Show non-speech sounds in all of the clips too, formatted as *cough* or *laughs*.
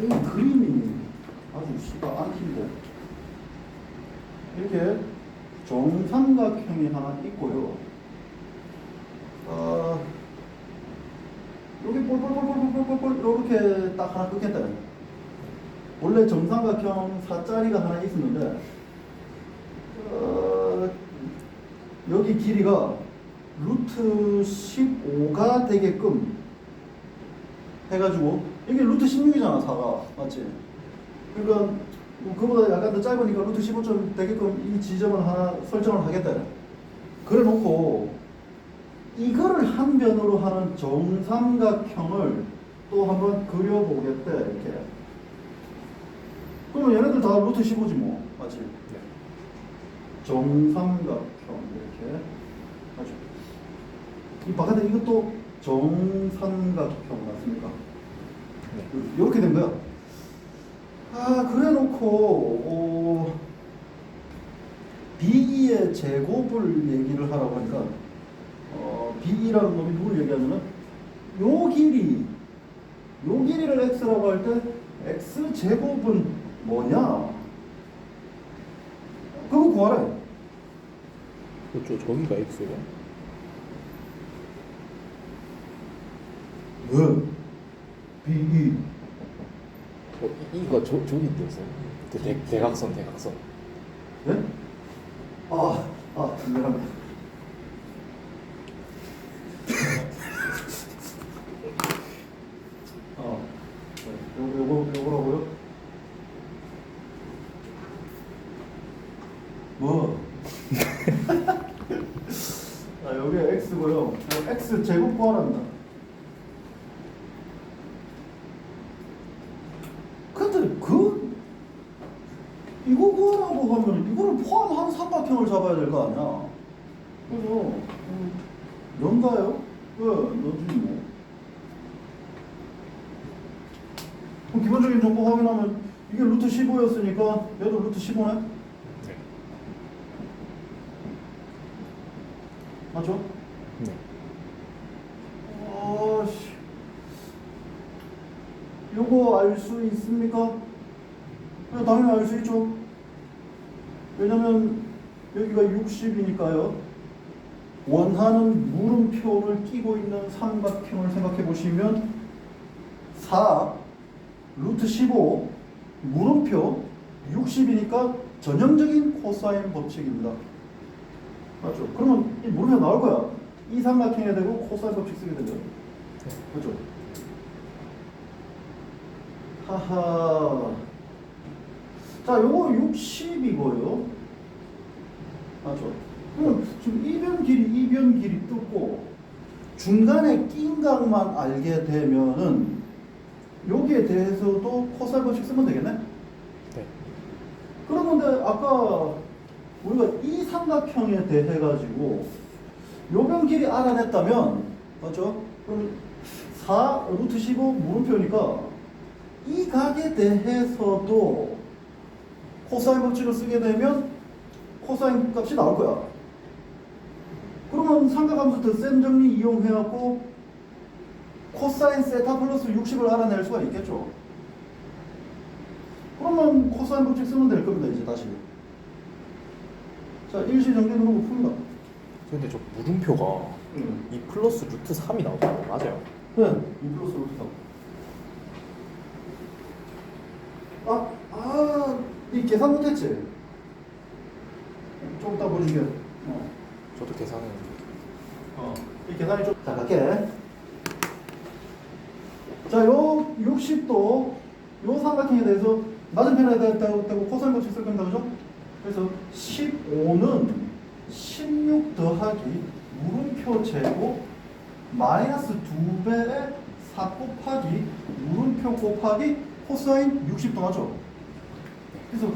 이 그림이 아주 씨가 안 튀고 이렇게 정삼각형이 하나 있고요. 어, 여기 볼볼볼볼볼볼볼 이렇게 딱 하나 끊겠다. 원래 정삼각형 사짜리가 하나 있었는데 어, 여기 길이가 루트 15가 되게끔 해가지고 이게 루트 16이잖아 4가 맞지? 그러니까 뭐 그보다 약간 더 짧으니까 루트 15점 되게끔 이 지점을 하나 설정을 하겠다 그래 놓고 이거를 한 변으로 하는 정삼각형을 또 한번 그려보겠다 이렇게 그러면 얘네들 다 루트 15지 뭐 맞지? 네. 정삼각형 이렇게 맞죠? 이 바깥에 이것도 정삼각형 맞습니까? 네. 이렇게 된 거야. 아 그래 놓고 어, B2의 제곱을 얘기를 하라고 하니까 어, B2라는 놈이 누굴 얘기하냐면 요 길이 요 길이를 x라고 할 때 x 제곱은 뭐냐? 그거 구하래. 그렇죠. 저기가 X가. 왜? B2 어, 이, 이거 저 저기인데요, 선생님. 그 대, 대각선 대각선. 예? 아, 아, 미안합니다. 어, 네, 요, 요거, 요거라고요? 뭐? *laughs* 아, 여기 X고요. 요 X 제곱 구하랍니다. 근데 그 이거 구하라고 하면 이거를 포함한 잡아야 될 거 아니야. 그래서 음, 연가요? 왜? 너지 뭐. 그럼 기본적인 정보 확인하면 이게 루트 15였으니까 얘도 루트 15네? 네. 맞죠? 네. 아씨. 요거 알 수 있습니까? 네, 당연히 알 수 있죠. 왜냐면 여기가 60이니까요. 원하는 물음표를 끼고 있는 삼각형을 생각해 보시면 4 루트 15 물음표 60이니까 전형적인 코사인 법칙입니다. 맞죠? 그러면 이 물음표 나올 거야. 이 삼각형에 대고 코사인 법칙 쓰게 되죠. 그렇죠? 하하. 자, 요거 60이고요. 맞죠? 그럼 지금 이변 길이, 이변 길이 뜯고 중간에 낀 각만 알게 되면은 여기에 대해서도 코사인 법칙 쓰면 되겠네? 네. 그런 건데 아까 우리가 이 삼각형에 대해 가지고 요변 길이 알아냈다면 맞죠? 그럼 4 루트 15 물음표니까 이 각에 대해서도 코사인 법칙을 쓰게 되면 코사인 값이 나올 거야. 그러면 삼각함수 덧셈 정리 이용해갖고 코사인 세타 플러스 60을 알아낼 수가 있겠죠. 그러면 코사인 법칙 쓰면 될 겁니다. 이제 다시. 자, 일시 정리 누르고 풉니다. 근데 저 물음표가 응. 이 플러스 루트 3이 나오는 거 맞아요? 네, 2 플러스 루트 3. 아, 아, 이 계산 못했지? 좀 이따 보여줄게. 어. 저도 계산은 어. 이 계산이 좀. 자, 갈게. 자, 요 60도, 요 삼각형에 대해서 맞은편에 대고 대고 코사인 법칙 쓸 겁니다. 그죠? 그래서 15는 16 더하기 물음표 제곱 마이너스 2배의 4 곱하기 물음표 곱하기 코사인 60도 맞죠? 그래서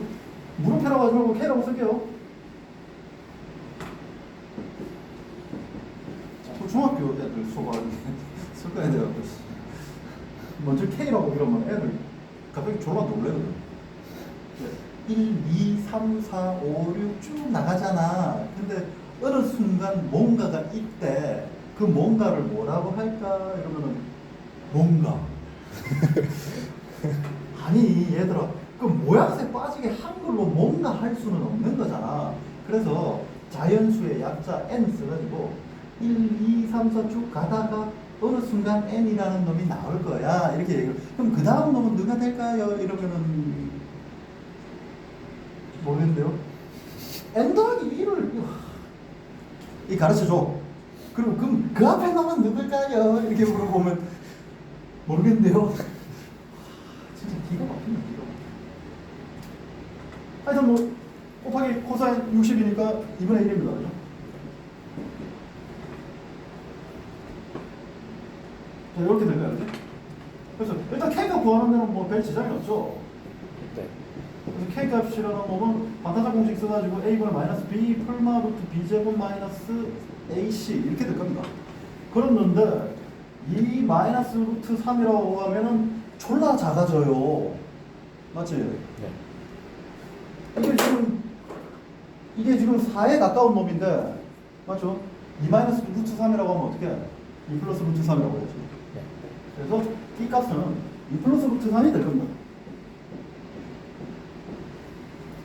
물음표라고 하지 말고 K라고 쓸게요. 자꾸 수업할 쓸 거야 돼요. 먼저 K라고 이러면 애들 갑자기 졸라 놀래거든. 1, 2, 3, 4, 5, 6 쭉 나가잖아. 근데 어느 순간 뭔가가 있대. 그 뭔가를 뭐라고 할까? 이러면은 뭔가. *laughs* 아니 얘들아 그 모양새 빠지게 한글로 뭔가 할 수는 없는 거잖아 그래서 자연수의 약자 n 써가지고 1, 2, 3, 4 쭉 가다가 어느 순간 n이라는 놈이 나올 거야. 이렇게 얘기를. 그럼 그 다음 놈은 누가 될까요? 이러면은 모르겠는데요. N 더하기 1을 이 가르쳐줘. 그럼 그럼 그 앞에 놈은 누굴까요? 이렇게 물어보면 모르겠는데요. *laughs* 진짜 기가 막힌다 기가 막혀 하여튼 뭐 곱하기 코사인 60이니까 2분의 1입니다 그죠? 자 이렇게 될까요 이렇게? 그래서 일단 K값 구하는 데는 뭐별 지장이 없죠 네. 그래서 K 값이라는 놈은 반타작 공식 써가지고 A분의 마이너스 B 풀마 루트 B제곱 마이너스 AC 이렇게 될 겁니다 그랬는데 이 마이너스 루트 3이라고 하면은 졸라 작아져요 맞지? 네. 이게 지금 이게 지금 4에 가까운 놈인데 맞죠? 2 마이너스 루트 3이라고 하면 어떻게 해? 2 플러스 루트 3이라고 해야지 네. 그래서 이 값은 2 플러스 루트 3이 될 겁니다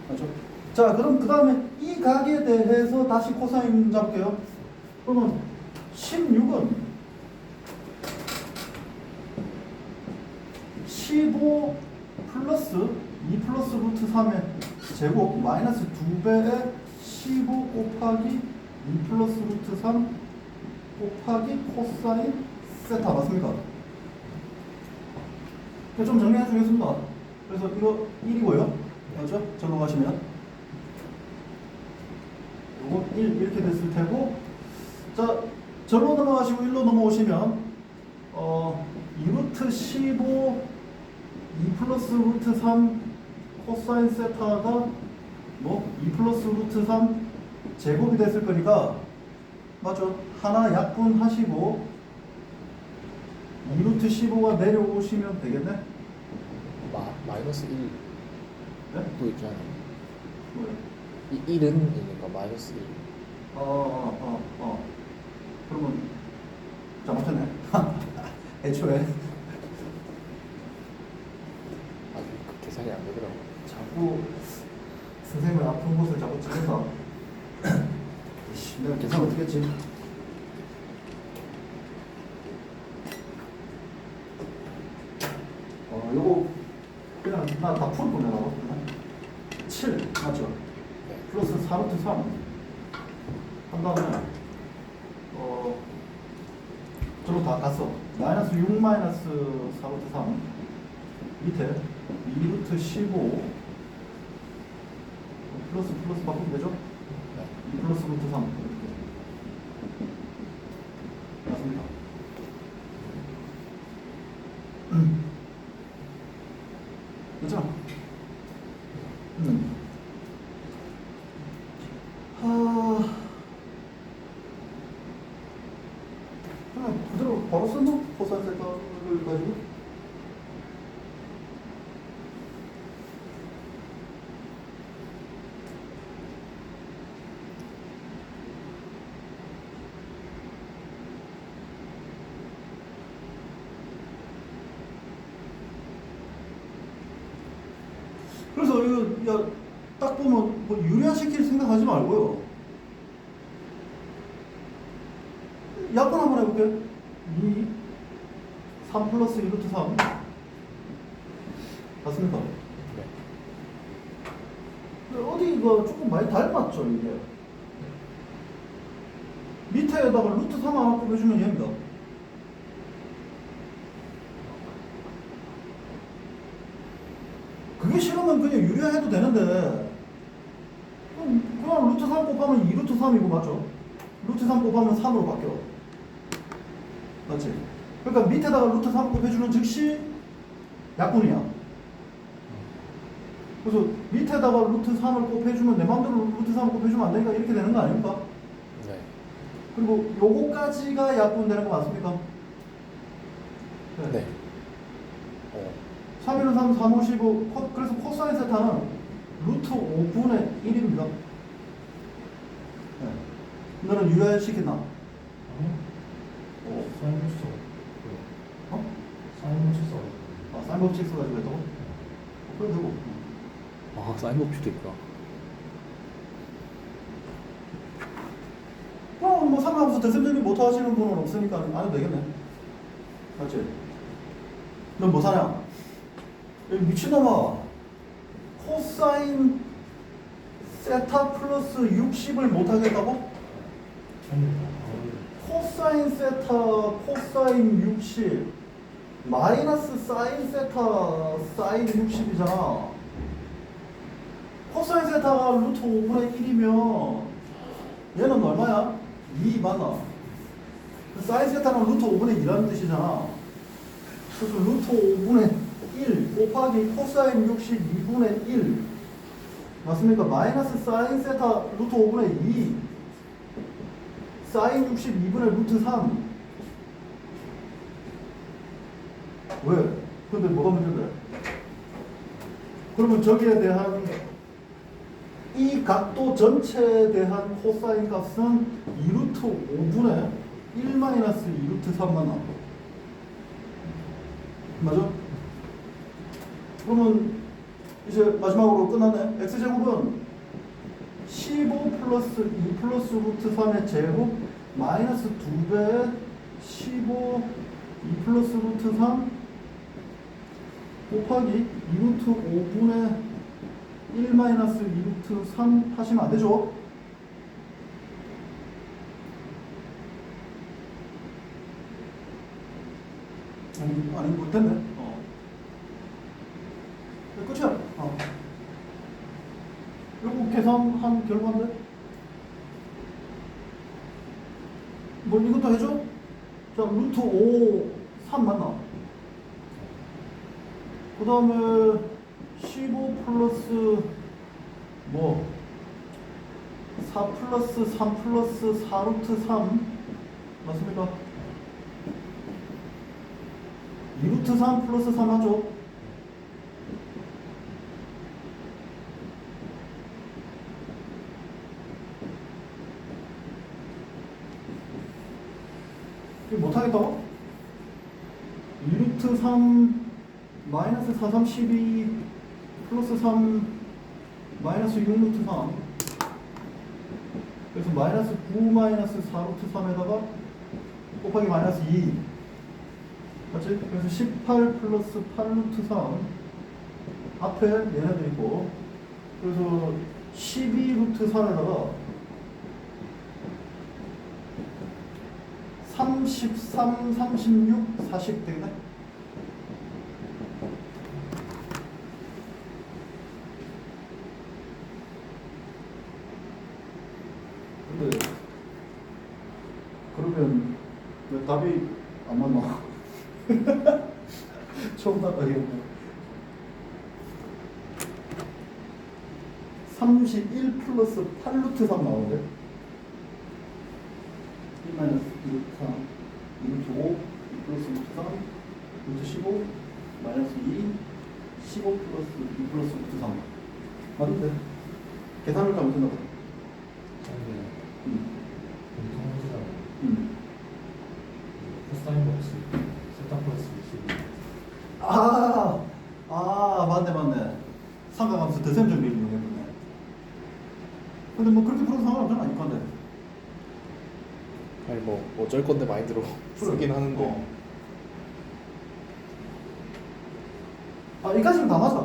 맞죠? 자 그럼 그 다음에 이 각에 대해서 다시 코사인 잡을게요 그러면 16은 15 플러스 2 플러스 루트 3의 제곱 마이너스 2배의 15 곱하기 2 플러스 루트 3 곱하기 코사인 세타 맞습니까? 이거 좀 정리해 주겠습니다. 그래서 이거 1이고요. 맞죠? 절로 가시면 요거 1 이렇게 됐을 테고 자 절로 넘어가시고 1로 넘어오시면 어 2루트 15 2 플러스 루트 3 코사인 세타가 뭐 2 플러스 루트 3 제곱이 됐을 거니까 맞죠? 하나 약분하시고 2루트 15가 내려오시면 되겠네? 마, 마이너스 1도 네? 있잖아요. 뭐요? 이 1은 이니까 마이너스 1. 어, 어, 어, 어. 그러면 잘못했네. *laughs* 애초에 아직 그 계산이 안 되더라고요. 자꾸 선생님을 아픈 곳을 자꾸 찍어서 이씨, 내가 계산 어떻게 했지? 어, 요거 그냥 나다 풀을 보내라고. 7 맞죠? 네. 플러스 4루트 3. 한 다음에 어 저로 다 갔어. 마이너스 6 마이너스 4루트 3 밑에 2루트 15 플러스 플러스 바꾸면 되죠? 네. 2 플러스 루트 3 이렇게 맞습니다. 그렇죠? 음. 하... 그냥 그대로 바로 쓴다? 포산 색깔을 가지고? 그래서 이거 야, 딱 보면 뭐 유리화시킬 생각하지 말고요. 약분 한번 해볼게. 2, 3 플러스 2 루트 3. 맞습니까? 네. 근데 어디가 조금 많이 닮았죠, 이게. 밑에다가 루트 3 하나 꼽아주면 얘입니다. 그게 싫으면 그냥 유리화해도 되는데 그럼 그냥 루트 3 곱하면 2루트 3이고 맞죠? 루트 3 곱하면 3으로 바뀌어 맞지? 그러니까 밑에다가 루트 3 곱해주는 즉시 약분이야 그래서 밑에다가 루트 3을 곱해주면 내 마음대로 루트 3을 곱해주면 안 되니까 이렇게 되는 거 아닙니까? 네. 그리고 요거까지가 약분되는 거 맞습니까? 네. 어, 3 1은 3, 3, 5, 15 코, 그래서 코사인 세타는 루트 5분의 1입니다 네. 너는 유효시켰나? 어? 사인 법칙 어? 써 아, 사인 법칙 써가지고 했다고? 그래도 되고. 아 사인 법칙도 있구나 어, 뭐 상관없어. 대sem정리 못 하시는 분은 없으니까 안 해도 되겠네. 맞지? 넌 뭐 사냐? 이 미친놈아. 코사인 세타 플러스 60을 못 하겠다고? 코사인 세타 코사인 60 마이너스 사인 세타 사인 60이잖아. 코사인 세타가 루트 5분의 1이면 얘는 얼마야? 2 맞나? 그 사인 세타는 루트 5분의 2라는 뜻이잖아. 그래서 루트 5분의 1 곱하기 코사인 60 2분의 1 맞습니까? 마이너스 사인 세타 루트 5분의 2 사인 62분의 루트 3 왜? 근데 뭐가 문제인데? 그러면 저기에 대한 이 각도 전체에 대한 코사인 값은 2루트 5분의 1 마이너스 2루트 3만 나와. 맞아? 그러면 이제 마지막으로 끝났네. x제곱은 15 플러스 2 플러스 루트 3의 제곱 마이너스 2배 15 2 플러스 루트 3 곱하기 2루트 5분의 1 마이너스 2루트 3 하시면 안 되죠? 아니, 아니, 못됐네. 어. 네, 끝이야. 어. 요거 결과인데? 뭐 이것도 해줘? 자, 루트 5, 3 맞나? 그 다음에 15 플러스 뭐? 4 플러스 3 플러스 4 루트 3 맞습니까? 2루트 3 플러스 3 하죠? 이거 못하겠다고? 2루트 3 마이너스 4, 3, 12 플러스 3 마이너스 6 루트 3 그래서 마이너스 9 마이너스 4 루트 3에다가 곱하기 마이너스 2 맞지? 그래서 18 플러스 8 루트 3 앞에 얘네들 있고 그래서 12 루트 3에다가 33, 36, 40 되겠네? 근데 그러면 왜 답이 안 맞나? *laughs* 처음 답하겠네 31 플러스 8루트 3 나오는데? 1 마이너스 2루트 3 2루트 5 2 플러스 루트 3 루트 15 마이너스 2 15 플러스 2 플러스 루트 3 맞는데? 계산을 잘못했나 보다 음. 음. 아, 아, 맞네, 맞네. 삼각함수 대셈 정리를 이용해보네. 근데 뭐 그렇게 풀어도 상관없잖아, 이건데. 뭐 어쩔 건데 마인드로 쓰긴 하는데 어. 아, 이까지는 다 맞아.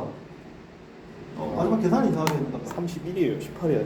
어, 마지막 계산이 이상하게 된다. 31이에요 18이야